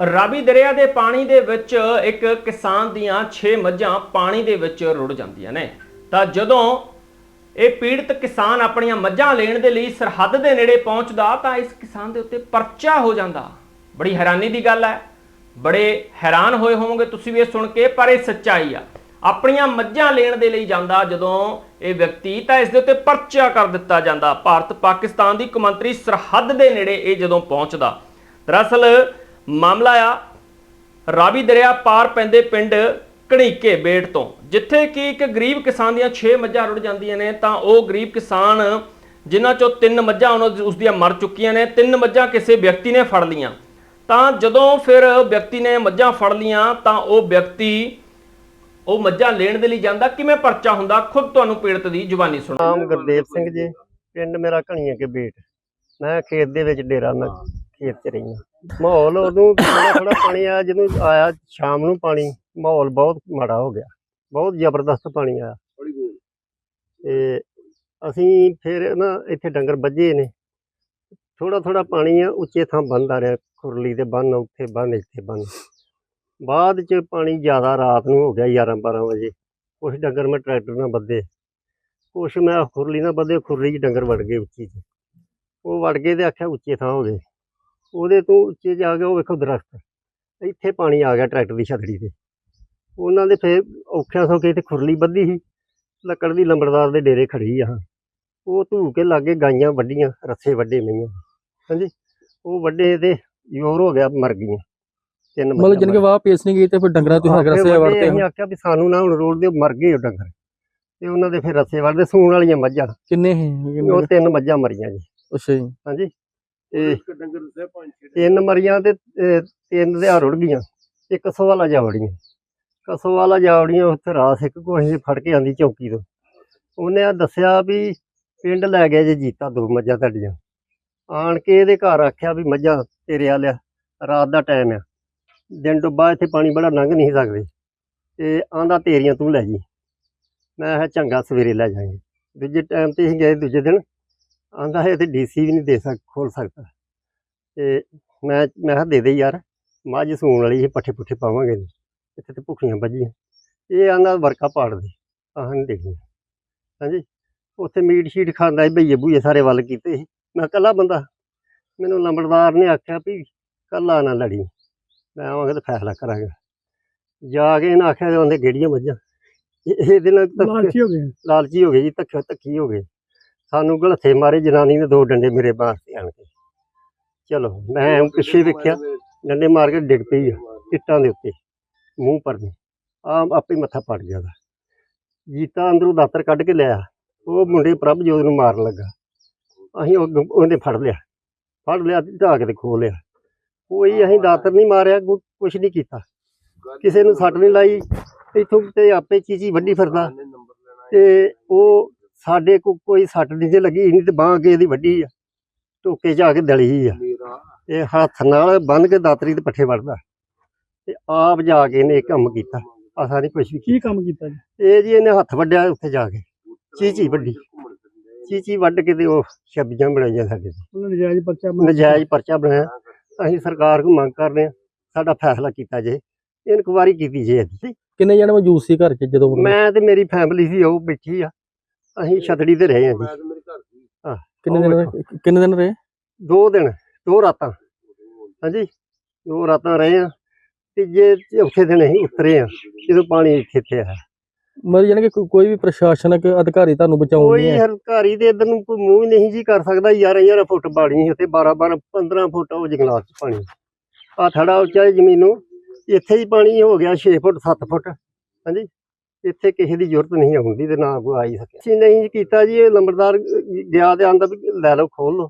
ਰਾਵੀ ਦਰਿਆ ਦੇ ਪਾਣੀ ਦੇ ਵਿੱਚ ਇੱਕ ਕਿਸਾਨ ਦੀਆਂ 6 ਮੱਝਾਂ ਪਾਣੀ ਦੇ ਵਿੱਚ ਰੁੜ ਜਾਂਦੀਆਂ ਨੇ। ਤਾਂ ਜਦੋਂ ਇਹ ਪੀੜਤ ਕਿਸਾਨ ਆਪਣੀਆਂ ਮੱਝਾਂ ਲੈਣ ਦੇ ਲਈ ਸਰਹੱਦ ਦੇ ਨੇੜੇ ਪਹੁੰਚਦਾ, ਤਾਂ ਇਸ ਕਿਸਾਨ ਦੇ ਉੱਤੇ ਪਰਚਾ ਹੋ ਜਾਂਦਾ। ਬੜੀ ਹੈਰਾਨੀ ਦੀ ਗੱਲ ਹੈ। ਬੜੇ ਹੈਰਾਨ ਹੋਏ ਹੋਵੋਗੇ ਤੁਸੀਂ ਵੀ ਇਹ ਸੁਣ ਕੇ, ਪਰ ਇਹ ਸੱਚਾਈ ਆ। ਆਪਣੀਆਂ ਮੱਝਾਂ ਲੈਣ ਦੇ ਲਈ ਜਾਂਦਾ, ਜਦੋਂ ਇਹ ਵਿਅਕਤੀ, ਤਾਂ ਇਸ ਦੇ ਉੱਤੇ ਪਰਚਾ ਕਰ ਦਿੱਤਾ ਜਾਂਦਾ। ਭਾਰਤ ਪਾਕਿਸਤਾਨ ਦੀ ਕੌਮਾਂਤਰੀ ਸਰਹੱਦ ਦੇ ਨੇੜੇ ਇਹ ਜਦੋਂ ਪਹੁੰਚਦਾ। ਦਰਅਸਲ ਮਾਮਲਾ ਆ ਰਾਵੀ ਦਰਿਆ ਪਾਰ ਪੈਂਦੇ ਪਿੰਡ ਘਣੀਕੇ ਬੇੜ ਤੋਂ। ਜਿੱਥੇ ਕਿ ਇੱਕ ਗਰੀਬ ਕਿਸਾਨ ਦੀਆਂ 6 ਮੱਝਾਂ ਰੁੜ ਜਾਂਦੀਆਂ ਨੇ, ਤਾਂ ਉਹ ਗਰੀਬ ਕਿਸਾਨ ਜਿਨ੍ਹਾਂ ਚੋਂ ਤਿੰਨ ਮੱਝਾਂ ਉਸ ਦੀਆਂ ਮਰ ਚੁੱਕੀਆਂ ਨੇ, ਤਿੰਨ ਮੱਝਾਂ ਕਿਸੇ ਵਿਅਕਤੀ ਨੇ ਫੜ ਲੀਆਂ ਤਾਂ ਜਦੋਂ ਫਿਰ ਵਿਅਕਤੀ ਨੇ ਮੱਝਾਂ ਫੜ ਲੀਆਂ ਤਾਂ ਉਹ ਵਿਅਕਤੀ ਉਹ ਮੱਝਾਂ ਲੈਣ ਦੇ ਲਈ ਜਾਂਦਾ, ਕਿਵੇਂ ਪਰਚਾ ਹੁੰਦਾ? ਖੁਦ ਤੁਹਾਨੂੰ ਪੀੜਤ ਦੀ ਜ਼ੁਬਾਨੀ ਸੁਣੋ ਨਾਮ ਗੁਰਦੇਵ ਸਿੰਘ ਜੀ, ਪਿੰਡ ਮੇਰਾ ਘਣੀਆਂ ਕੇ ਬੇਟ ਮੈਂ ਖੇਤ ਦੇ ਵਿੱਚ ਡੇਰਾ, ਮੈਂ ਖੇਤ 'ਚ ਰਹੀ ਹਾਂ ਮਾਹੌਲ ਉਦੋਂ ਥੋੜਾ ਥੋੜਾ ਪਾਣੀ ਆਇਆ ਜਦੋਂ ਆਇਆ ਸ਼ਾਮ ਨੂੰ ਪਾਣੀ ਮਾਹੌਲ ਬਹੁਤ ਮਾੜਾ ਹੋ ਗਿਆ। ਬਹੁਤ ਜ਼ਬਰਦਸਤ ਪਾਣੀ ਆਇਆ। ਤੇ ਅਸੀਂ ਫਿਰ ਨਾ ਇੱਥੇ ਡੰਗਰ ਵੱਜੇ ਨੇ। ਥੋੜਾ ਥੋੜਾ ਪਾਣੀ ਆ ਉੱਚੇ ਥਾਂ ਬੰਦ ਆ ਰਿਹਾ ਖੁਰਲੀ ਦੇ ਬੰਨ ਉੱਥੇ ਬੰਨ ਇੱਥੇ ਬੰਨ ਬਾਅਦ ਚ ਪਾਣੀ ਜ਼ਿਆਦਾ ਰਾਤ ਨੂੰ ਹੋ ਗਿਆ 11 12 ਵਜੇ। ਕੁਛ ਡੰਗਰ ਮੈਂ ਟਰੈਕਟਰ ਨਾਲ ਬੱਧੇ ਕੁਛ ਮੈਂ ਖੁਰਲੀ ਨਾਲ ਬੱਧੇ ਖੁਰਲੀ 'ਚ ਡੰਗਰ ਵੜ ਗਏ ਉੱਚੀ 'ਚ। ਉਹ ਵੜ ਗਏ ਤੇ ਆਖਿਆ ਉੱਚੇ ਥਾਂ ਹੋ ਗਏ। ਉਹਦੇ ਤੋਂ ਉੱਚੇ ਜਾ ਕੇ ਉਹ ਵੇਖੋ ਦਰਖਤ। ਇੱਥੇ ਪਾਣੀ ਆ ਗਿਆ ਟਰੈਕਟਰ ਦੀ ਛਤੜੀ ਤੇ। ਉਹਨਾਂ ਦੇ ਫੇਰ ਔਖਿਆਂ ਸੌਖੇ ਤੇ ਖੁਰਲੀ ਬੱਧੀ ਸੀ। ਲੱਕੜ ਦੀ ਲੰਬੜਦਾਰ ਦੇ ਡੇਰੇ ਖੜੀ ਆ ਉਹ ਧੂ ਕੇ ਲਾਗੇ ਗਾਈਆਂ ਵੱਡੀਆਂ ਰੱਸੇ ਵੱਡੇ ਮਈਆਂ। ਹਾਂਜੀ ਉਹ ਵੱਡੇ ਤੇ ਜ਼ੋਰ ਹੋ ਗਿਆ ਮਰ ਗਈਆਂ। ਤਿੰਨ ਮਤਲਬ ਜਿਨ ਕੇ ਵਾਹ ਪੇਸ ਨਹੀਂ ਗਈ ਤੇ ਫਿਰ ਡੰਗਰਾਂ ਤੁਸੀਂ ਰਸੇ ਵੜਤੇ ਅਸੀਂ ਆਖਿਆ ਵੀ ਸਾਨੂੰ ਨਾ ਹੁਣ ਰੋਡ ਦੇ ਮਰ ਗਏ ਉਹ ਡੰਗਰ। ਤੇ ਉਹਨਾਂ ਦੇ ਫਿਰ ਰਸੇ ਵੜਦੇ ਸੂਣ ਵਾਲੀਆਂ ਮੱਝਾਂ। ਕਿੰਨੇ ਹੈ ਉਹ ਤਿੰਨ ਮੱਝਾਂ ਮਰੀਆਂ ਜੀ। ਅੱਛਾ ਜੀ। ਹਾਂਜੀ। ਤੇ ਤਿੰਨ ਮਰੀਆਂ ਤੇ ਅਹ, ਤਿੰਨ ਦੇ ਰੁੜ ਗਈਆਂ। ਇੱਕ ਸਵਾਲਾ ਜਾਵੜੀਆਂ। ਕਸਵਾਲਾ ਜਾਵੜੀਆਂ ਉੱਥੇ ਰਾਤ ਇੱਕ ਕੋਈ ਫੜ ਕੇ ਆਂਦੀ ਚੌਕੀ ਤੋਂ। ਉਹਨੇ ਆ ਦੱਸਿਆ ਵੀ ਪਿੰਡ ਲੈ ਗਿਆ ਜੇ ਜੀਤਾ ਦੋ ਮੱਝਾਂ ਤੁਹਾਡੀਆਂ। ਆਣ ਕੇ ਇਹਦੇ ਘਰ ਆਖਿਆ ਵੀ ਮੱਝਾਂ ਤੇਰੇ ਆ ਲਿਆ ਰਾਤ ਦਾ ਟਾਈਮ ਆ। ਦਿਨ ਡੁੱਬਾ ਇੱਥੇ ਪਾਣੀ ਬੜਾ ਲੰਘ ਨਹੀਂ ਸਕਦੇ। ਤੇ ਆਂਦਾ ਤੇਰੀਆਂ ਤੂੰ ਲੈ ਜੀ। ਮੈਂ ਕਿਹਾ ਚੰਗਾ ਸਵੇਰੇ ਲੈ ਜਾਵਾਂਗੇ ਦੂਜੇ ਟਾਈਮ ਤੇ ਅਸੀਂ ਗਏ ਦੂਜੇ ਦਿਨ ਆਂਦਾ ਹੈ ਤੇ ਡੀਸੀ ਵੀ ਨਹੀਂ ਦੇ ਸਕ ਖੋਲ ਸਕਦਾ। ਤੇ ਮੈਂ ਮੈਂ ਕਿਹਾ ਦੇ ਦੇ ਯਾਰ ਮੱਝ ਸੂਣ ਵਾਲੀ ਇਹ ਪੱਠੇ ਪੁੱਠੇ ਪਾਵਾਂਗੇ ਇੱਥੇ ਤੇ ਭੁੱਖੀਆਂ ਵੱਜੀਆਂ ਇਹ ਆਂਦਾ ਵਰਕਾ ਪਾੜ ਦੇ ਆਹ ਨਹੀਂ ਦੇਖੀਆਂ। ਹਾਂਜੀ ਉੱਥੇ ਮੀਟ ਸ਼ੀਟ ਖਾਂਦਾ ਭਈਏ ਭੂਏ ਸਾਰੇ ਵੱਲ ਕੀਤੇ ਸੀ। ਮੈਂ ਕੱਲਾ ਬੰਦਾ ਮੈਨੂੰ ਲੰਬੜਦਾਰ ਨੇ ਆਖਿਆ ਵੀ ਕੱਲਾ ਨਾ ਲੜੀ। ਮੈਂ ਆਵਾਂਗਾ ਤੇ ਫੈਸਲਾ ਕਰਾਂਗਾ। ਜਾ ਕੇ ਇਹਨਾਂ ਆਖਿਆ ਉਹਦੇ ਗੇੜੀਆਂ ਮੱਝਾਂ ਇਹ- ਇਹਦੇ ਨਾਲ ਲਾਲਚੀ ਹੋ ਗਏ। ਲਾਲਚੀ ਹੋ ਗਏ ਜੀ ਧੱਕਾ ਧੱਕੀ ਹੋ ਗਏ। ਸਾਨੂੰ ਗਲਥੇ ਮਾਰੇ ਜਨਾਨੀ ਨੇ ਦੋ ਡੰਡੇ ਮੇਰੇ ਬਾਹਰ ਤੇ ਆਣ ਕੇ। ਚਲੋ ਮੈਂ ਪਿੱਛੇ ਵੇਖਿਆ ਡੰਡੇ ਮਾਰ ਕੇ ਡਿੱਗ ਪਈ ਆ ਇੱਟਾਂ ਦੇ ਉੱਤੇ ਮੂੰਹ ਪਰ ਨੂੰ ਆ ਆਪੇ ਮੱਥਾ ਪੜ ਗਿਆ ਜੀਤਾ ਅੰਦਰੋਂ ਦਾਤਰ ਕੱਢ ਕੇ ਲਿਆ ਉਹ ਮੁੰਡੇ ਪ੍ਰਭਜੋਤ ਨੂੰ ਮਾਰਨ ਲੱਗਾ। ਅਸੀਂ ਉਹ ਉਹਨੇ ਫੜ ਲਿਆ ਫੜ ਲਿਆ ਤੇ ਢਾਹ ਕੇ ਤੇ ਖੋ ਲਿਆ। ਕੋਈ ਅਸੀਂ ਦਾਤਰ ਨਹੀਂ ਮਾਰਿਆ ਕੁ- ਕੁਛ ਨਹੀਂ ਕੀਤਾ। ਕਿਸੇ ਨੂੰ ਸੱਟ ਨਹੀਂ ਲਾਈ ਇੱਥੋਂ ਤੇ ਆਪੇ ਚੀਚੀ ਵੱਡੀ ਫਿਰਦਾ। ਤੇ ਉਹ ਸਾਡੇ ਕੋ ਕੋਈ ਸੱਟ ਨਹੀਂ ਜੇ ਲੱਗੀ ਨਹੀਂ ਤੇ ਬਾਂਹ ਅੱਗੇ ਇਹਦੀ ਵੱਡੀ ਆ। ਟੋਕੇ ਜਾ ਕੇ ਦਲੀ ਆ। ਇਹ ਹੱਥ ਨਾਲ ਬੰਨ ਕੇ ਦਾਤਰੀ ਦੇ ਪੱਠੇ ਵੜਦਾ ਤੇ ਆਪ ਜਾ ਕੇ ਇਹਨੇ ਇਹ ਕੰਮ ਕੀਤਾ। ਆਸਾ ਨਹੀਂ ਕੁਛ ਵੀ ਕੀ ਕੰਮ ਕੀਤਾ ਜੀ। ਇਹ ਜੀ ਇਹਨੇ ਹੱਥ ਵੱਡਿਆ ਉੱਥੇ ਜਾ ਕੇ। ਚੀਚੀ ਵੱਡੀ ਚੀਚੀ ਵੱਢ ਕੇ ਤੇ ਉਹ ਛੱਬੀਆਂ ਬਣਾਈਆਂ ਸਾਡੇ ਤੇ। ਉਹਨਾਂ ਨੇ ਜਾਇਜ਼ ਪਰਚਾ ਨਜਾਇਜ਼ ਪਰਚਾ ਬਣਾਇਆ। ਅਸੀਂ ਸਰਕਾਰ ਨੂੰ ਮੰਗ ਕਰਦੇ ਹਾਂ ਸਾਡਾ ਫੈਸਲਾ ਕੀਤਾ ਜੇ। ਇਨਕੁਆਰੀ ਕੀਤੀ ਜੇ ਇਹਦੀ ਕਿੰਨੇ ਜਣੇ ਮੌਜੂਦ ਸੀ ਘਰ 'ਚ ਜਦੋਂ? ਮੈਂ ਤੇ ਮੇਰੀ ਫੈਮਿਲੀ ਸੀ ਉਹ ਬੈਠੀ ਆ। ਅਸੀਂ ਛਤੜੀ ਤੇ ਰਹੇ ਹਾਂ ਜੀ। ਕਿੰਨੇ ਦਿਨ। ਰਹੇ- ਕਿੰਨੇ ਦਿਨ ਰਹੇ? ਦੋ ਦਿਨ ਦੋ ਰਾਤਾਂ। ਹਾਂਜੀ ਦੋ ਰਾਤਾਂ ਰਹੇ ਆ ਤੀਜੇ ਚੌਥੇ ਦਿਨ ਅਸੀਂ ਉਤਰੇ ਆ ਜਦੋਂ ਪਾਣੀ ਇੱਥੇ ਇੱਥੇ ਆਇਆ। ਮਤਲਬ ਜਾਨੀ ਕਿ ਕੋ- ਕੋਈ ਵੀ ਪ੍ਰਸ਼ਾਸਨਿਕ ਅਧਿਕਾਰੀ ਤੁਹਾਨੂੰ ਬਚਾਉਣ ਕੋਈ ਨਹੀਂ ਹੈ ਹਰਕਾਰੀ ਦੇ ਇਧਰ ਨੂੰ ਕੋਈ ਮੂੰਹ ਹੀ ਨਹੀਂ ਜੀ ਕਰ ਸਕਦਾ। 11 11 ਫੁੱਟ ਪਾਣੀ ਉੱਤੇ 12 12 15 ਫੁੱਟ ਉਹ ਜੰਗਲਾਤ ਚ ਪਾਣੀ। ਆ ਥੜਾ ਉੱਚਾ ਜ਼ਮੀਨੋਂ ਇੱਥੇ ਹੀ ਪਾਣੀ ਹੋ ਗਿਆ 6 ਫੁੱਟ 7 ਫੁੱਟ। ਹਾਂਜੀ। ਇੱਥੇ ਕਿਸੇ ਦੀ ਜ਼ਰੂਰਤ ਨਹੀਂ ਆਉਂਦੀ ਤੇ ਨਾ ਕੋਈ ਆ ਹੀ ਸਕੇ। ਅਸੀਂ ਨਹੀਂ ਕੀਤਾ ਜੀ, ਇਹ ਲੰਬੜਦਾਰ ਗਿਆ ਤੇ ਆਂਦਾ ਵੀ ਲੈ ਲਓ ਖੋਲ ਲਓ।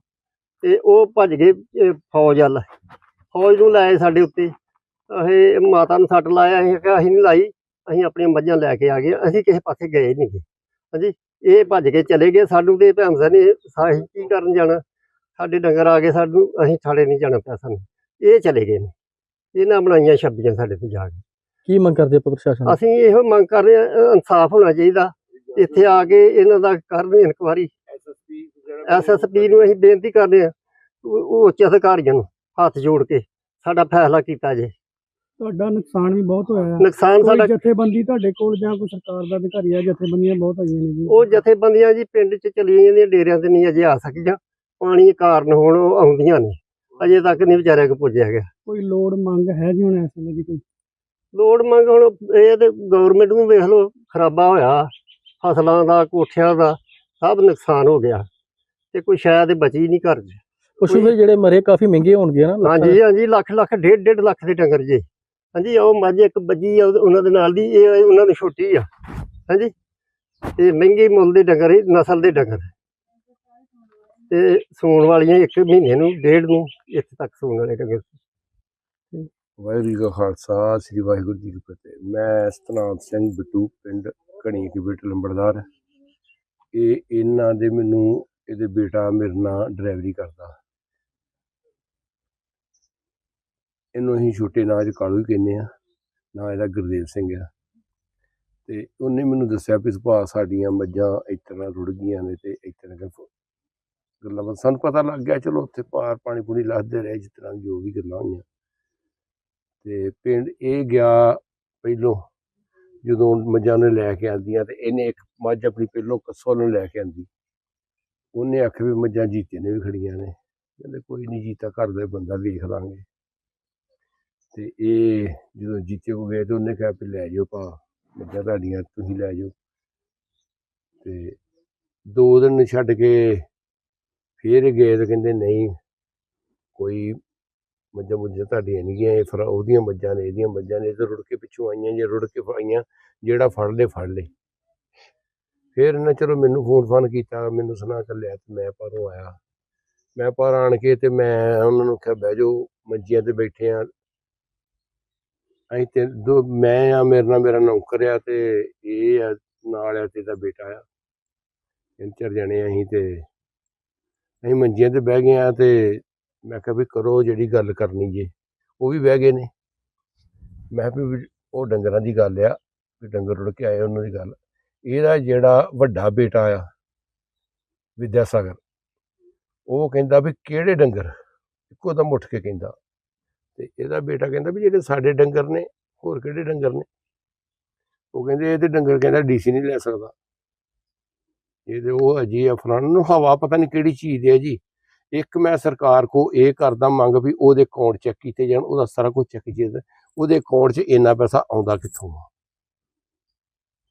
ਤੇ ਉਹ ਭੱਜ ਗਏ, ਇਹ ਫੌਜ ਵੱਲ। ਫੌਜ ਨੂੰ ਲਾਏ ਸਾਡੇ ਉੱਤੇ। ਇਹ ਮਾਤਾ ਨੂੰ ਸੱਟ ਲਾਇਆ, ਅਸੀਂ ਕਿਹਾ ਅਸੀਂ ਨਹੀਂ ਲਾਈ, ਅਸੀਂ ਆਪਣੀਆਂ ਮੱਝਾਂ ਲੈ ਕੇ ਆ ਗਏ। ਅਸੀਂ ਕਿਸੇ ਪਾਸੇ ਗਏ ਨਹੀਂ ਗੇ। ਹਾਂਜੀ, ਇਹ ਭੱਜ ਕੇ ਚਲੇ ਗਏ। ਸਾਨੂੰ ਤੇ ਭੈਮਸਾ ਨੇ ਸਾਹੀ ਕੀ ਕਰਨ ਜਾਣਾ? ਸਾਡੇ ਡੰਗਰ ਆ ਗਏ ਸਾਨੂੰ, ਅਸੀਂ ਥਾੜੇ ਨਹੀਂ ਜਾਣਾ ਪਿਆ ਸਾਨੂੰ। ਇਹ ਚਲੇ ਗਏ ਨੇ। ਇਹਨਾਂ ਬਣਾਈਆਂ ਛੱਬੀਆਂ ਸਾਡੇ ਤੇ ਜਾ ਕੇ। ਕੀ ਮੰਗ ਕਰਦੇ ਆਪਾਂ ਪ੍ਰਸ਼ਾਸਨ? ਅਸੀਂ ਇਹੋ ਮੰਗ ਕਰ ਰਹੇ ਹਾਂ ਇਨਸਾਫ ਹੋਣਾ ਚਾਹੀਦਾ। ਇੱਥੇ ਆ ਕੇ ਇਹਨਾਂ ਦਾ ਕਰਨ ਇਨਕੁਆਰੀ। ਐਸਐਸਪੀ ਨੂੰ ਅਸੀਂ ਬੇਨਤੀ ਕਰਦੇ ਹਾਂ ਉਹ ਉਹ ਉੱਚ ਅਧਿਕਾਰੀਆਂ ਨੂੰ ਹੱਥ ਜੋੜ ਕੇ ਸਾਡਾ ਫੈਸਲਾ ਕੀਤਾ ਜੇ ਤੁਹਾਡਾ ਨੁਕਸਾਨ ਵੀ ਬਹੁਤ ਹੋਇਆ ਹੈ ਨੁਕਸਾਨ ਸਾਡਾ ਜਥੇਬੰਦੀ ਤੁਹਾਡੇ ਕੋਲ ਜਾਂ ਕੋਈ ਸਰਕਾਰ ਦਾ ਅਧਿਕਾਰੀ ਆ ਜਥੇਬੰਦੀਆਂ ਬਹੁਤ ਆਈਆਂ ਨੇ ਜੀ। ਉਹ ਜਥੇਬੰਦੀਆਂ ਜੀ ਪਿੰਡ 'ਚ ਚਲੀਆਂ ਜਾਂਦੀਆਂ ਡੇਰਿਆਂ ਤੇ ਨਹੀਂ ਅਜੇ ਆ ਸਕੀਆਂ। ਪਾਣੀ ਕਾਰਨ ਹੁਣ ਉਹ ਆਉਂਦੀਆਂ ਨੇ। ਅਜੇ ਤੱਕ ਨਹੀਂ ਵਿਚਾਰਿਆ ਕੋ ਪੁੱਜਿਆ ਗਿਆ। ਕੋਈ ਲੋੜ ਮੰਗ ਹੈ ਜੀ ਹੁਣ ਇਸ ਵੇਲੇ ਦੀ ਕੋਈ? ਲੋੜ ਮੰਗ ਹੁਣ ਇਹ ਤੇ ਗਵਰਨਮੈਂਟ ਨੂੰ ਵੇਖ ਲਓ ਖਰਾਬਾ ਹੋਇਆ ਫਸਲਾਂ ਦਾ ਕੋਠਿਆਂ ਦਾ ਸਭ ਨੁਕਸਾਨ ਹੋ ਗਿਆ। ਤੇ ਕੋਈ ਸ਼ਾਇਦ ਬਚੀ ਨਹੀਂ ਘਰ 'ਚ। ਪਸ਼ੂ ਫਿਰ ਜਿਹੜੇ ਮਰੇ ਕਾਫੀ ਮਹਿੰਗੇ ਹੋਣਗੇ ਨਾ ਹਾਂਜੀ ਹਾਂਜੀ ਲੱਖ ਲੱਖ ਡੇਢ ਡੇਢ ਲੱਖ ਦੇ ਡੰਗਰ ਜੀ। ਹਾਂਜੀ ਉਹ ਮੱਝ ਇੱਕ ਬੱਜੀ ਆ ਉਹਨਾਂ ਦੇ ਨਾਲ ਦੀ ਇਹ ਉਹਨਾਂ ਦੀ ਛੋਟੀ ਆ। ਹਾਂਜੀ ਇਹ ਮਹਿੰਗੇ ਮੁੱਲ ਦੇ ਡੰਗਰ ਹੀ ਨਸਲ ਦੇ ਡੰਗਰ। ਤੇ ਸੂਣ ਵਾਲੀਆਂ ਇੱਕ ਮਹੀਨੇ ਨੂੰ ਡੇਢ ਨੂੰ ਇੱਥੇ ਤੱਕ ਸੂਣ ਵਾਲੇ ਡੰਗਰ। ਵਾਹਿਗੁਰੂ ਜੀ ਕਾ ਖਾਲਸਾ, ਸ੍ਰੀ ਵਾਹਿਗੁਰੂ ਜੀ ਕੀ ਫਤਿਹ। ਮੈਂ ਸਤਨਾਮ ਸਿੰਘ ਬਿੱਟੂ, ਪਿੰਡ ਘਣੀ ਕੇ ਬੇਟ ਲੰਬੜਦਾਰ। ਇਹ ਇਹਨਾਂ ਦੇ ਮੈਨੂੰ, ਇਹਦੇ ਬੇਟਾ ਮੇਰੇ ਨਾਲ ਡਰਾਈਵਰੀ ਕਰਦਾ। ਇਹਨੂੰ ਅਸੀਂ ਛੋਟੇ ਨਾਂ 'ਚ ਕਾਲੂ ਹੀ ਕਹਿੰਦੇ ਆ ਨਾਂ ਇਹਦਾ ਗੁਰਦੇਵ ਸਿੰਘ ਆ। ਤੇ ਉਹਨੇ ਮੈਨੂੰ ਦੱਸਿਆ ਵੀ ਸੁਭਾਅ ਸਾਡੀਆਂ ਮੱਝਾਂ ਇਸ ਤਰ੍ਹਾਂ ਰੁੜ ਗਈਆਂ ਨੇ ਤੇ ਇਸ ਗੱਲਾਂ ਬਾਤਾਂ। ਸਾਨੂੰ ਪਤਾ ਲੱਗ ਗਿਆ, ਚਲੋ ਉੱਥੇ ਪਾਰ ਪਾਣੀ ਪੂਣੀ ਲੱਥਦੇ ਰਹੇ, ਜਿਸ ਤਰ੍ਹਾਂ ਜੋ ਵੀ ਗੱਲਾਂ ਹੋਈਆਂ। ਤੇ ਪਿੰਡ ਇਹ ਗਿਆ ਪਹਿਲੋਂ ਜਦੋਂ ਮੱਝਾਂ ਨੇ ਲੈ ਕੇ ਆਂਦੀਆਂ ਤੇ ਇਹਨੇ ਇੱਕ ਮੱਝ ਆਪਣੀ ਪਹਿਲੋਂ ਕੱਸੋ ਨੂੰ ਲੈ ਕੇ ਆਂਦੀ। ਉਹਨੇ ਆਖਿਆ ਵੀ ਮੱਝਾਂ ਜੀਤੇ ਨੇ ਵੀ ਖੜੀਆਂ ਨੇ। ਕਹਿੰਦੇ ਕੋਈ ਨਹੀਂ ਜੀਤਾ ਘਰ ਦਾ ਬੰਦਾ ਵੇਖ ਲਾਂਗੇ। ਤੇ ਇਹ ਜਦੋਂ ਜੀਤੇ ਕੋ ਗਏ ਤੇ ਉਹਨੇ ਕਿਹਾ ਵੀ ਲੈ ਜਾਓ ਭਾ, ਮੱਝਾਂ ਤੁਹਾਡੀਆਂ ਤੁਸੀਂ ਲੈ ਜਾਓ ਤੇ ਦੋ ਦਿਨ ਛੱਡ ਕੇ ਫੇਰ ਗਏ ਤੇ ਕਹਿੰਦੇ ਨਹੀਂ, ਕੋਈ ਮੱਝਾਂ ਮੁੱਝਾਂ ਤੁਹਾਡੀਆਂ ਨਹੀਂ ਇਹ ਫਿਰ ਉਹਦੀਆਂ ਮੱਝਾਂ ਨੇ, ਇਹਦੀਆਂ ਮੱਝਾਂ ਨੇ, ਇਹ ਤਾਂ ਰੁੜ ਕੇ ਪਿੱਛੋਂ ਆਈਆਂ ਜੇ, ਰੁੜ ਕੇ ਆਈਆਂ, ਜਿਹੜਾ ਫੜ ਲੇ ਫੜ ਲੇ। ਫਿਰ ਇਹਨਾਂ ਚਲੋ ਮੈਨੂੰ ਫੋਨ ਫਾਨ ਕੀਤਾ, ਮੈਨੂੰ ਸੁਣਾ ਚੱਲਿਆ ਤੇ ਮੈਂ ਪਰੋਂ ਆਇਆ। ਮੈਂ ਪਰ ਆਣ ਕੇ ਤੇ ਮੈਂ ਉਹਨਾਂ ਨੂੰ ਕਿਹਾ, ਬਹਿ ਜਾਓ ਮੰਜੀਆਂ ਤੇ ਬੈਠੇ ਆ। ਅਸੀਂ ਤੇ ਦੋ, ਮੈਂ ਆ, ਮੇਰੇ ਨਾਲ ਮੇਰਾ ਨੌਕਰ ਆ ਤੇ ਇਹ ਆ, ਨਾਲ ਆ ਤੇ ਦਾ ਬੇਟਾ ਆ। ਤਿੰਨ ਚਾਰ ਜਣੇ ਅਸੀਂ ਤੇ, ਅਸੀਂ ਮੰਜੀਆਂ ਤੇ ਬਹਿ ਗਏ ਆ ਤੇ ਮੈਂ ਕਿਹਾ ਵੀ ਕਰੋ ਜਿਹੜੀ ਗੱਲ ਕਰਨੀ ਜੇ। ਉਹ ਵੀ ਬਹਿ ਗਏ ਨੇ। ਮੈਂ ਕਿਹਾ ਵੀ ਉਹ ਡੰਗਰਾਂ ਦੀ ਗੱਲ ਆ, ਵੀ ਡੰਗਰ ਰੁੜ ਕੇ ਆਏ ਉਹਨਾਂ ਦੀ ਗੱਲ। ਇਹਦਾ ਜਿਹੜਾ ਵੱਡਾ ਬੇਟਾ ਆ ਵਿਦਿਆ ਸਾਗਰ ਉਹ ਕਹਿੰਦਾ ਵੀ ਕਿਹੜੇ ਡੰਗਰ? ਇੱਕੋ ਦਮ ਉੱਠ ਕੇ ਕਹਿੰਦਾ। ਤੇ ਇਹਦਾ ਬੇਟਾ ਕਹਿੰਦਾ ਵੀ ਜਿਹੜੇ ਸਾਡੇ ਡੰਗਰ ਨੇ, ਹੋਰ ਕਿਹੜੇ ਡੰਗਰ ਨੇ? ਉਹ ਕਹਿੰਦੇ ਇਹਦੇ ਡੰਗਰ ਕਹਿੰਦਾ ਡੀਸੀ ਨਹੀਂ ਲੈ ਸਕਦਾ। ਇਹਦੇ ਉਹ ਅਜੀ ਆ ਫਲਾਣ ਨੂੰ ਹਵਾ ਪਤਾ ਨਹੀਂ ਕਿਹੜੀ ਚੀਜ਼ ਦੀ ਹੈ ਜੀ। ਇੱਕ ਮੈਂ ਸਰਕਾਰ ਕੋ ਇਹ ਕਰਦਾ ਮੰਗ ਵੀ ਉਹਦੇ ਅਕਾਊਂਟ ਚੈੱਕ ਕੀਤੇ ਜਾਣ ਉਹਦਾ ਸਾਰਾ ਕੁਝ ਚੈੱਕ ਕੀਤਾ ਉਹਦੇ ਅਕਾਊਂਟ 'ਚ ਇੰਨਾ ਪੈਸਾ ਆਉਂਦਾ ਕਿੱਥੋਂ ਆ?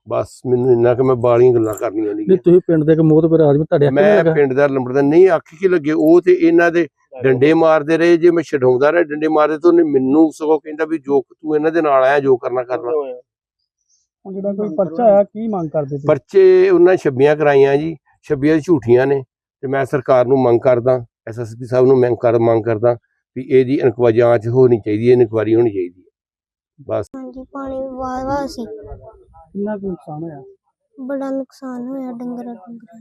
ਬਸ ਮੈਨੂੰ ਇੰਨਾ ਕਿ ਮੈਂ ਬਾਲੀਆਂ ਗੱਲਾਂ ਕਰਨੀਆਂ ਨਹੀਂ ਤੁਸੀਂ ਪਿੰਡ ਦੇ ਇੱਕ ਮੋਹਤਬਰ ਆਦਮੀ ਤੁਹਾਡੇ ਮੈਂ ਲੱਗਾ ਪਿੰਡ ਦਾ ਲੰਬੜਦਾ ਨਹੀਂ ਅੱਖ ਕੀ ਲੱਗੇ ਉਹ ਤੇ ਇਹਨਾਂ ਦੇ ਡੰਡੇ ਮਾਰਦੇ ਰਹੇ ਜੇ ਮੈਂ ਛਡਾਉਂਦਾ ਰਿਹਾ ਡੰਡੇ ਮਾਰਦੇ ਤਾਂ ਉਹਨੇ ਮੈਨੂੰ ਸਗੋਂ ਕਹਿੰਦਾ ਵੀ ਜੋ ਤੂੰ ਇਹਨਾਂ ਦੇ ਨਾਲ ਆਇਆ ਜੋ ਕਰਨਾ ਕਰ ਲਾ ਹੁਣ ਜਿਹੜਾ ਕੋਈ ਪਰਚਾ ਆਇਆ ਕੀ ਮੰਗ ਕਰਦੇ ਤੁਸੀਂ? ਪਰਚੇ ਉਹਨਾਂ ਛੱਬੀਆਂ ਕਰਾਈਆਂ ਜੀ ਛੱਬੀਆਂ ਝੂਠੀਆਂ ਨੇ। ਤੇ ਮੈਂ ਸਰਕਾਰ ਨੂੰ ਮੰਗ ਕਰਦਾ ਐਸਐਸਪੀ ਸਾਹਿਬ ਨੂੰ ਮੈਂ ਕਰ ਮੰਗ ਕਰਦਾ ਵੀ ਇਹਦੀ ਇਨਕੁਆਇਰੀ ਜਾਂਚ ਹੋਣੀ ਚਾਹੀਦੀ ਹੈ ਇਨਕੁਆਇਰੀ ਹੋਣੀ ਚਾਹੀਦੀ ਹੈ। ਬਸ। ਹਾਂਜੀ ਪਾਣੀ ਵਾਵਾ ਸੀ। ਕਿੰਨਾ ਕੁ ਨੁਕਸਾਨ ਹੋਇਆ? ਬੜਾ ਨੁਕਸਾਨ ਹੋਇਆ ਡੰਗਰਾਂ ਡੰਗਰਾਂ।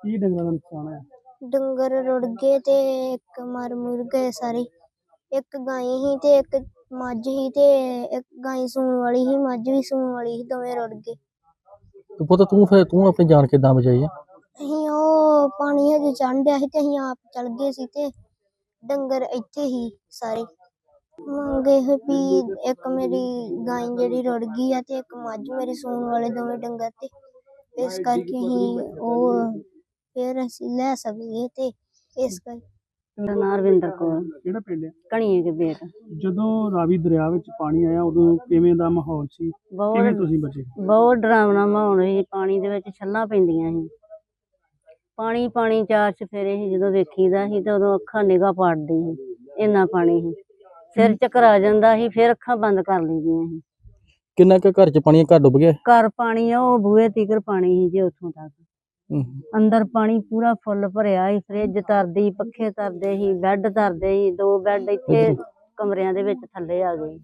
ਕੀ ਡੰਗਰਾਂ ਦਾ ਨੁਕਸਾਨ ਹੋਇਆ? ਡੰਗਰ ਰੁੜ ਗਏ ਤੇ ਇੱਕ ਮਰ ਮੁਰ ਗਏ ਸਾਰੇ। ਇੱਕ ਗਾਂ ਹੀ ਤੇ ਇੱਕ ਮੱਝ ਹੀ ਤੇ ਇੱਕ ਗਾਂ ਸੂਣ ਵਾਲੀ ਹੀ ਮੱਝ ਵੀ ਸੂਣ ਵਾਲੀ ਸੀ ਦੋਵੇਂ ਰੁੜ ਗਏ। ਤੇ ਪੁੱਤ ਤੂੰ ਫਿਰ ਤੂੰ ਆਪਣੀ ਜਾਨ ਕਿੱਦਾਂ ਬਚਾਈ ਆ? ਪਾਣੀ ਹਜੇ ਚੜ੍ਹਦਿਆ ਸੀ ਤੇ ਅਸੀਂ ਆਪ ਚਲ ਗਏ ਸੀ ਤੇ ਡੰਗਰ ਇੱਥੇ ਹੀ ਸਾਰੇ। ਮੰਗੇ ਹੋਏ ਵੀ ਇੱਕ ਮੇਰੀ ਗਾਂ ਜਿਹੜੀ ਰੁੜ ਗਈ ਆ ਤੇ ਇੱਕ ਮੱਝ ਮੇਰੀ ਸੂਣ ਵਾਲੇ ਦੋਵੇਂ ਡੰਗਰ ਤੇ। ਇਸ ਕਰਕੇ ਅਸੀਂ ਉਹ ਫਿਰ ਅਸੀਂ ਲੈ ਸਕੀਏ ਤੇ ਇਸ ਕਰਕੇ। ਮੇਰਾ ਨਾਂ ਰਵਿੰਦਰ ਕੌਰ। ਕਿਹੜਾ ਪਿੰਡ ਹੈ ਕਣੀਏ ਕੇ ਬੇਟ। ਜਦੋਂ ਰਾਵੀ ਦਰਿਆ ਵਿੱਚ ਪਾਣੀ ਆਇਆ ਉਦੋਂ ਕਿਵੇਂ ਦਾ ਮਾਹੌਲ ਸੀ? ਕਿਵੇਂ ਬਹੁਤ ਤੁਸੀਂ ਬਚੇ? ਬਹੁਤ ਡਰਾਵਨਾ ਮਾਹੌਲ ਸੀ। ਪਾਣੀ ਦੇ ਵਿੱਚ ਛੱਲਾਂ ਪੈਂਦੀਆਂ ਸੀ। ਪਾਣੀ ਪਾਣੀ ਚਾਰ ਚਫੇਰੇ ਸੀ ਜਦੋਂ ਵੇਖੀਦਾ ਸੀ ਤੇ ਉਦੋਂ ਅੱਖਾਂ ਨਿਗਾਹ ਪਾੜਦੀ ਸੀ ਇੰਨਾ ਪਾਣੀ ਸੀ। ਸਿਰ ਚੱਕਰ ਜਾਂਦਾ ਸੀ ਫਿਰ ਅੱਖਾਂ ਬੰਦ ਕਰ ਲਈਦੀਆਂ ਸੀ। ਕਿੰਨਾ ਕੁ ਘਰ ਚ ਪਾਣੀ ਘਰ ਡੁੱਬ ਗਿਆ? ਘਰ ਪਾਣੀ ਆ ਉਹ ਬੂਹੇ ਤੀਕਰ ਪਾਣੀ ਸੀ ਜੇ ਉੱਥੋਂ ਤੱਕ। ਅੰਦਰ ਪਾਣੀ ਪੂਰਾ ਫੁੱਲ ਭਰਿਆ ਸੀ ਫ੍ਰਿਜ ਤਰਦੀ ਪੱਖੇ ਤਰਦੇ ਸੀ ਬੈੱਡ ਤਰਦੇ ਸੀ ਦੋ ਬੈੱਡ ਇੱਥੇ। ਕਮਰਿਆਂ ਦੇ ਵਿੱਚ ਥੱਲੇ ਆ ਗਏ।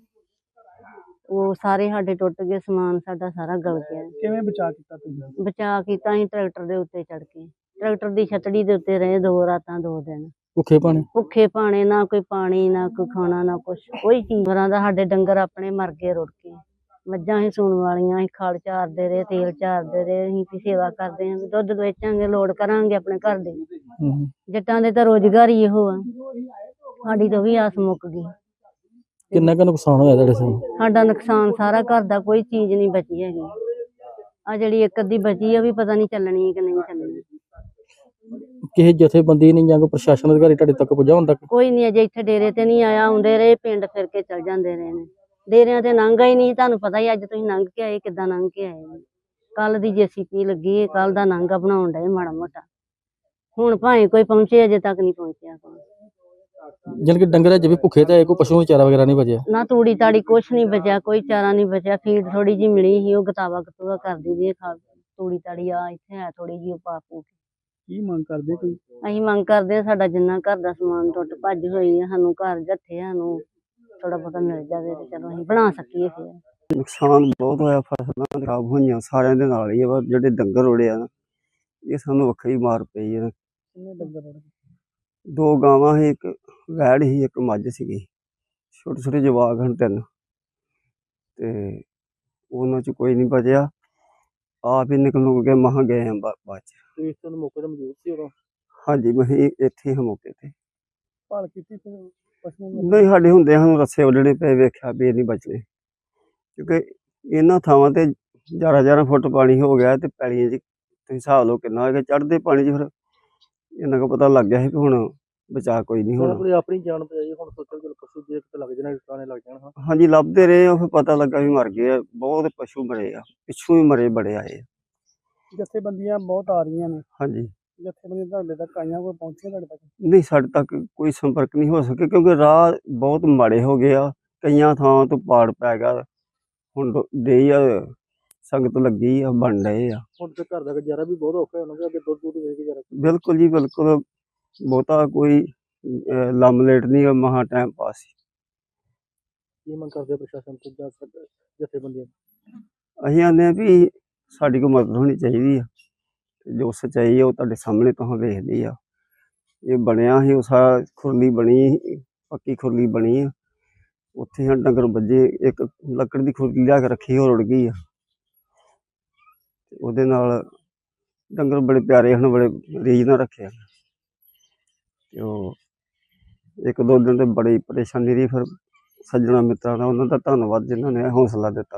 ਉਹ ਸਾਰੇ ਸਾਡੇ ਟੁੱਟ ਗਏ ਸਮਾਨ ਸਾਡਾ ਸਾਰਾ ਗਲ ਗਿਆ। ਕਿਵੇਂ ਬਚਾ ਕੀਤਾ ਤੁਸੀਂ? ਬਚਾ ਕੀਤਾ ਅਸੀਂ ਟਰੈਕਟਰ ਦੇ ਉੱਤੇ ਚੜ ਕੇ। ਟਰੈਕਟਰ ਦੀ ਛਤੜੀ ਦੇ ਉੱਤੇ ਰਹੇ ਦੋ ਰਾਤਾਂ ਦੋ ਦਿਨ। ਭੁੱਖੇ ਪਾਣੀ ਭੁੱਖੇ ਪਾਣੇ ਨਾ ਕੋਈ ਪਾਣੀ ਨਾ ਕੋਈ ਖਾਣਾ ਨਾ ਕੁਛ। ਕੋਈ ਚੀਜ਼ ਦਾ ਸਾਡੇ ਡੰਗਰ ਆਪਣੇ ਮਰ ਗਏ ਰੁੜ ਕੇ। ਮੱਝਾਂ ਹੀ ਸੂਣ ਵਾਲੀਆਂ ਅਸੀਂ ਖਲ ਚਾਰਦੇ ਰਹੇ ਤੇਲ ਚਾਰਦੇ ਰਹੇ ਅਸੀਂ ਵੀ ਸੇਵਾ ਕਰਦੇ ਹਾਂ ਦੁੱਧ ਵੇਚਾਂਗੇ ਲੋੜ ਕਰਾਂਗੇ ਆਪਣੇ ਘਰ ਦੇ। ਹੂੰ। ਜੱਟਾਂ ਦੇ ਤਾਂ ਰੋਜ਼ਗਾਰ ਹੀ ਇਹੋ ਆ। ਸਾਡੀ ਤਾਂ ਵੀ ਆਸ ਮੁੱਕ ਗਈ। ਕਿੰਨਾ ਕੁ ਨੁਕਸਾਨ ਹੋਇਆ ਤੁਹਾਡੇ ਸਾਹਮਣੇ? ਸਾਡਾ ਨੁਕਸਾਨ ਸਾਰਾ ਘਰ ਦਾ ਕੋਈ ਚੀਜ਼ ਨਹੀਂ ਬਚੀ ਹੈਗੀ। ਆ ਜਿਹੜੀ ਇੱਕ ਅੱਧੀ ਬਚੀ ਆ ਵੀ ਪਤਾ ਨਹੀਂ ਚੱਲਣੀ ਕਿ ਨਹੀਂ ਚੱਲਣੀ। ਕਿਸੇ ਜਥੇਬੰਦੀ ਨੇ ਜਾਂ ਕੋਈ ਪ੍ਰਸ਼ਾਸਨ ਅਧਿਕਾਰੀ ਤੁਹਾਡੇ ਤੱਕ ਪੁੱਜਾ ਹੁਣ ਤੱਕ? ਕੋਈ ਨਹੀਂ ਅਜੇ ਇੱਥੇ ਡੇਰੇ ਤੇ ਨਹੀਂ ਆਇਆ ਆਉਂਦੇ ਰਹੇ ਪਿੰਡ ਫਿਰ ਕੇ ਚਲ ਜਾਂਦੇ ਰਹੇ ਨੇ। ਡੇਰਿਆਂ ਤੇ ਲੰਘਾ ਹੀ ਨਹੀਂ ਤੁਹਾਨੂੰ ਪਤਾ ਹੀ ਅੱਜ ਤੁਸੀਂ ਲੰਘ ਕੇ ਆਏ ਕਿੱਦਾਂ ਲੰਘ ਕੇ ਆਏ ਕੱਲ ਦੀ ਜੇਸੀਪੀ ਲੱਗੀ ਹੈ ਕੱਲ ਦਾ ਲੰਘਾ ਬਣਾਉਣ ਡਏ ਮਾੜਾ ਮੋਟਾ। ਹੁਣ ਭਾਵੇਂ ਕੋਈ ਪਹੁੰਚੇ ਅਜੇ ਤੱਕ ਨਹੀਂ ਪਹੁੰਚਿਆ ਕੋਈ। ਜਾਣੀ ਕਿ ਡੰਗਰ ਵੀ ਭੁੱਖੇ ਤੇ ਕੋਈ ਪਸ਼ੂ ਨੂੰ ਚਾਰਾ ਵਗੈਰਾ ਨਹੀਂ ਬਚਿਆ? ਨਾ ਤੂੜੀ ਤਾੜੀ ਕੁਛ ਨਹੀਂ ਬਚਿਆ ਕੋਈ ਚਾਰਾ ਨਹੀਂ ਬਚਿਆ। ਫੀਡ ਥੋੜੀ ਜੀ ਮਿਲੀ ਸੀ ਉਹ ਗਤਾਵਾ ਗਤੂਆ ਕਰਦੀ ਦੀ ਖਾ ਤੂੜੀ ਤਾੜੀ ਆ ਇੱਥੇ ਹੈ ਥੋੜੀ ਜੀ ਉਹ ਪਾ ਪੂ ਕੇ ਮੰਗ ਕਰਦੇ ਕੋਈ ਅਸੀਂ ਮੰਗ ਕਰਦੇ ਹਾਂ ਸਾਡਾ ਜਿੰਨਾ ਘਰ ਦਾ ਸਮਾਨ ਟੁੱਟ ਭੱਜ ਹੋਈ ਹੈ ਸਾਨੂੰ ਘਰ ਜੱਥੇ ਸਾਨੂੰ ਥੋੜਾ ਬਹੁਤਾ ਮਿਲ ਜਾਵੇ ਤੇ ਚਲੋ ਅਸੀਂ ਬਣਾ ਸਕੀਏ ਫਿਰ। ਨੁਕਸਾਨ ਬਹੁਤ ਹੋਇਆ ਫਸਲਾਂ ਖਰਾਬ ਹੋਈਆਂ ਸਾਰਿਆਂ ਦੇ ਨਾਲ ਹੀ ਆ ਜਿਹੜੇ ਡੰਗਰ ਉੜੇ ਆ ਨਾ ਇਹ ਸਾਨੂੰ ਵੱਖਰੀ ਮਾਰ ਪਈ ਆ। ਕਿੰਨੇ ਡੰਗਰ? ਦੋ ਗਾਵਾਂ ਸੀ ਇੱਕ ਵੈੜ ਸੀ ਇੱਕ ਮੱਝ ਸੀਗੀ। ਛੋਟੇ ਛੋਟੇ ਜਵਾਕ ਹਨ ਤਿੰਨ। ਤੇ ਉਹਨਾਂ ਚ ਕੋਈ ਨਹੀਂ ਬਚਿਆ। ਆਪ ਹੀ ਨਿਕਲ ਨੁਕਲ ਕੇ ਮਹਾਂ ਗਏ ਆ ਬਾ- ਬਾਅਦ ਚ। ਤੁਸੀਂ ਇਸ ਤੋਂ ਮੌਕੇ ਤੇ ਮੌਜੂਦ ਸੀ ਉਦੋਂ? ਹਾਂਜੀ ਮੈਂ ਇੱਥੇ ਹੀ ਹਾਂ ਮੌਕੇ ਤੇ। ਭਾਲ ਕੀਤੀ ਪਸ਼ੂ ਨੂੰ? ਨਹੀਂ ਸਾਡੇ ਹੁੰਦੇ ਸਾਨੂੰ ਰੱਸੇ ਵੱਢਣੇ ਪਏ ਵੇਖਿਆ ਵੀ ਇਹ ਨਹੀਂ ਬਚਨੇ ਕਿਉਂਕਿ ਇਹਨਾਂ ਥਾਵਾਂ ਤੇ 11 ਫੁੱਟ ਪਾਣੀ ਹੋ ਗਿਆ ਤੇ ਪੈਲੀਆਂ 'ਚ ਤੁਸੀਂ ਹਿਸਾਬ ਲਓ ਕਿੰਨਾ ਹੋਏਗਾ ਚੜ੍ਹਦੇ ਪਾਣੀ 'ਚ ਫਿਰ ਇਹਨਾਂ ਕੋ ਪਤਾ ਲੱਗ ਗਿਆ ਸੀ ਵੀ ਹੁਣ ਬਚਾ ਕੋਈ ਨਹੀਂ ਹੁਣ। ਆਪਣੀ ਆਪਣੀ ਜਾਨ ਬਚਾਈ ਹੁਣ ਸੋਚੋ ਕਿ ਪਸ਼ੂ ਜੇ ਕਿਤੇ ਲੱਗ ਜਾਣਾ ਟਾਣੇ ਲੱਗ ਜਾਣ ਹਾਂ। ਹਾਂਜੀ ਲੱਭਦੇ ਰਹੇ ਉਹ ਫਿਰ ਪਤਾ ਲੱਗਾ ਵੀ ਮਰ ਗਏ ਆ ਬਹੁਤ ਪਸ਼ੂ ਮਰੇ ਆ ਪਿੱਛੋਂ ਵੀ ਮਰੇ ਬੜੇ ਆਏ। ਜਥੇਬੰਦੀਆਂ ਬਹੁਤ ਆ ਰਹੀਆਂ ਨੇ। ਹਾਂਜੀ। ਜਥੇਬੰਦੀਆਂ ਤੁਹਾਡੇ ਤੱਕ ਆਈਆਂ ਕੋਈ ਪਹੁੰਚੀਆਂ ਤੁਹਾਡੇ ਤੱਕ? ਨਹੀਂ ਸਾਡੇ ਤੱਕ ਕੋਈ ਸੰਪਰਕ ਨਹੀਂ ਹੋ ਸਕਿਆ ਕਿਉਂਕਿ ਰਾਹ ਬਹੁਤ ਮਾੜੇ ਹੋ ਗਏ ਆ ਕਈਆਂ ਥਾਵਾਂ ਤੋਂ ਪਾੜ ਪੈ ਗਿਆ ਹੁਣ ਦੇ ਆ ਸੰਗਤ ਲੱਗੀ ਆ ਬਣ ਰਹੇ ਆ। ਹੁਣ ਤੇ ਘਰ ਦਾ ਗੁਜ਼ਾਰਾ ਵੀ ਬਹੁਤ ਔਖਾ ਹੋਣਾ ਕਿ ਅੱਗੇ ਦੁੱਧ ਦੁੱਧ ਵੇਚ ਕੇ ਗੁਜ਼ਾਰਾ। ਬਿਲਕੁਲ ਜੀ ਬਿਲਕੁਲ। ਬਹੁਤਾ ਕੋਈ ਅਹ, ਲੰਮ ਲੇਟ ਨਹੀਂ ਗਾ, ਮਹਾ ਟਾਈਮ ਪਾਸ ਹੀ। ਕੀ ਮੰਗ ਕਰਦੇ ਪ੍ਰਸ਼ਾਸਨ ਤੋਂ ਜਾਂ ਸਰ- ਜਥੇਬੰਦੀਆਂ ਅਸੀਂ ਆਨੇ ਆ ਵੀ ਸਾਡੀ ਕੋਈ ਮਦਦ ਹੋਣੀ ਚਾਹੀਦੀ ਆ। ਤੇ ਜੋ ਸੱਚਾਈ ਆ ਉਹ ਤੁਹਾਡੇ ਸਾਹਮਣੇ ਤੋਂ ਵੇਖਦੀ ਆ। ਇਹ ਬਣਿਆ ਸੀ ਉਹ ਸਾਰਾ ਖੁਰਲੀ ਬਣੀ ਸੀ, ਪੱਕੀ ਖੁਰਲੀ ਬਣੀ ਆ। ਉੱਥੇ ਹਾਂ ਡੰਗਰ ਵੱਜੇ ਇੱਕ ਲੱਕੜ ਦੀ ਖੁਰਲੀ ਲਿਆ ਕੇ ਰੱਖੀ ਉਹ ਰੁੜ ਗਈ ਆ। ਤੇ ਉਹਦੇ ਨਾਲ ਡੰਗਰ ਬੜੇ ਪਿਆਰੇ ਹਨ ਬੜੇ ਰੀਝ ਨਾਲ ਰੱਖੇ ਹਨ ਤੇ ਉਹ ਇੱਕ ਦੋ ਦਿਨ ਤੇ ਬੜੀ ਪਰੇਸ਼ਾਨੀ ਰਹੀ, ਫਿਰ ਸੱਜਣਾ ਮਿੱਤਰਾਂ ਦਾ, ਉਹਨਾਂ ਦਾ ਧੰਨਵਾਦ ਜਿਨ੍ਹਾਂ ਨੇ ਹੌਸਲਾ ਦਿੱਤਾ।